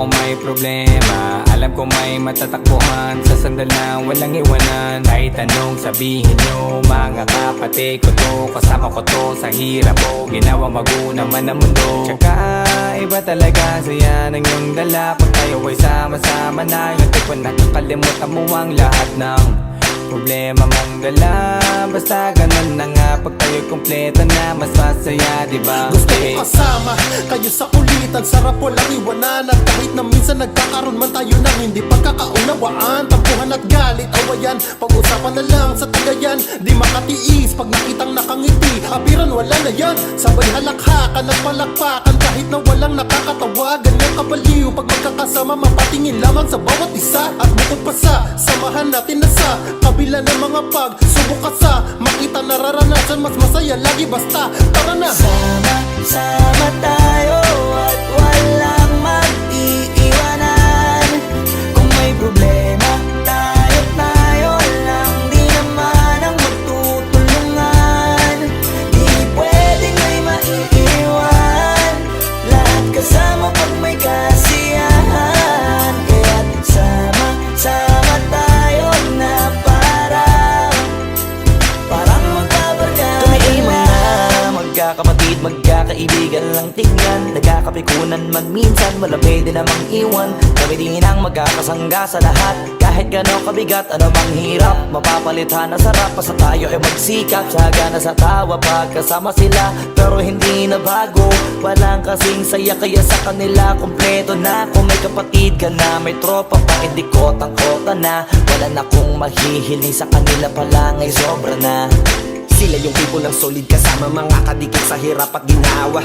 kung may problema. Alam ko may matatakbuhan Sa sandal na walang iwanan. Kahit anong sabihin nyo Mga kapatid ko to Kasama ko to sa hirap ko. Ginawa mago naman ang mundo. Tsaka iba talaga Saya ng iyong dala. Pag tayo ay sama-sama na Yung tipo nakakalimutan mo ang lahat ng Problema mong dala Basta ganun na nga Pag tayo kompleto na Mas masaya diba? Gusto ko kasama kayo sa kulitan Sarap walang iwanan At kahit na minsan nagkakaroon man tayo ng hindi pagkakaunawaan. Tampuhan at galit, awayan. Pag-usapan na lang sa tagayan. Di makatiis pag nakitang nakangiti. Apiran wala na yan. Sabay halakhakan at palakpakan. Kahit na walang nakakatawa Ganyan kabaliw. Pag magkakasama mapatingin lamang sa bawat isa. At bukod pa sa samahan natin na sa Kabila ng mga pag Subok ka sa makita nararanasan Mas masaya lagi basta. Tara na. Sama-sama tayo Magkakapatid, magkakaibigan lang tignan Nagkakapikunan man minsan Wala pwede namang iwan. Kami din ang magkakasangga sa lahat. Kahit gano'ng kabigat, ano bang hirap Mapapalitan na sarap. Basta tayo ay magsikap Tsaga na sa tawa Pagkasama sila. Pero hindi na bago Walang kasing saya. Kaya sa kanila Kompleto na. Kung may kapatid ka na May tropa pa Hindi kotang-kota na. Wala na kong mahihiling Sa kanila pa lang ay sobra na Sila yung people ng solid kasama. Mga kadikit sa hirap at ginawa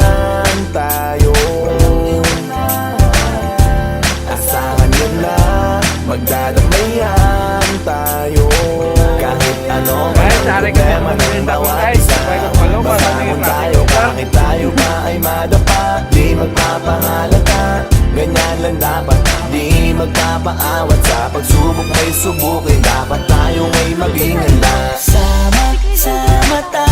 iwanan tayo. Asahan nyo na, magdadamayan tayo. Kahit ano Guys, sari ka na magmerinda ko, guys. Sabay ko palo, para Basahan tingin tayo, ba ay madapa? Di magpapangalata, ganyan lang dapat. Di magpapaawat sa pagsubok may subukin. Dapat tayo may maging handa Sama-sama tayo